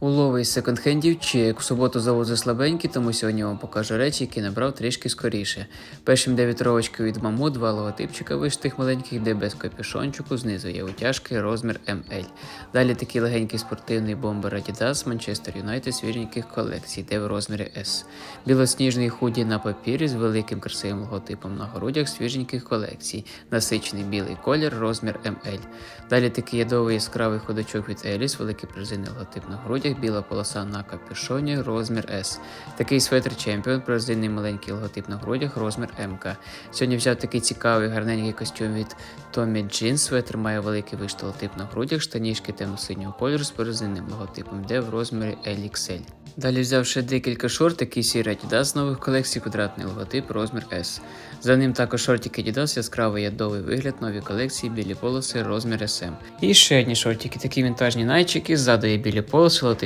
Улови із секонд-хендів чек. У суботу завози слабенькі, тому сьогодні вам покажу речі, які набрав трішки скоріше. Першим де вітровочки від маму, два логотипчика виштих маленьких, де без капюшончику, знизу є утяжки, розмір ML. Далі такий легенький спортивний бомбер Adidas Manchester United свіженьких колекцій, де в розмірі S. Білосніжний худі на папірі з великим красивим логотипом на грудях свіженьких колекцій. Насичений білий колір, розмір ML. Далі такий ядовий яскравий ходочок від Еліс, великий пружинний логотип на грудях, біла полоса на капюшоні, розмір S. Такий светр Champion, прозинний маленький логотип на грудях, розмір МК. Сьогодні взяв такий цікавий гарненький костюм від Tommy Jeans. Светр має великий вишитий на грудях, штанішки темно-синього кольору з пружинним логотипом, де в розмірі LXL. Далі взяв ще декілька шортик і сірий Adidas нових колекцій, квадратний логотип, розмір S. За ним також шортики Adidas, яскравий ядовий вигляд, нові колекції, білі полоси, розмір SM. І ще одні шортики, такі вінтажні найчики, ззаду є білі полоси, логотип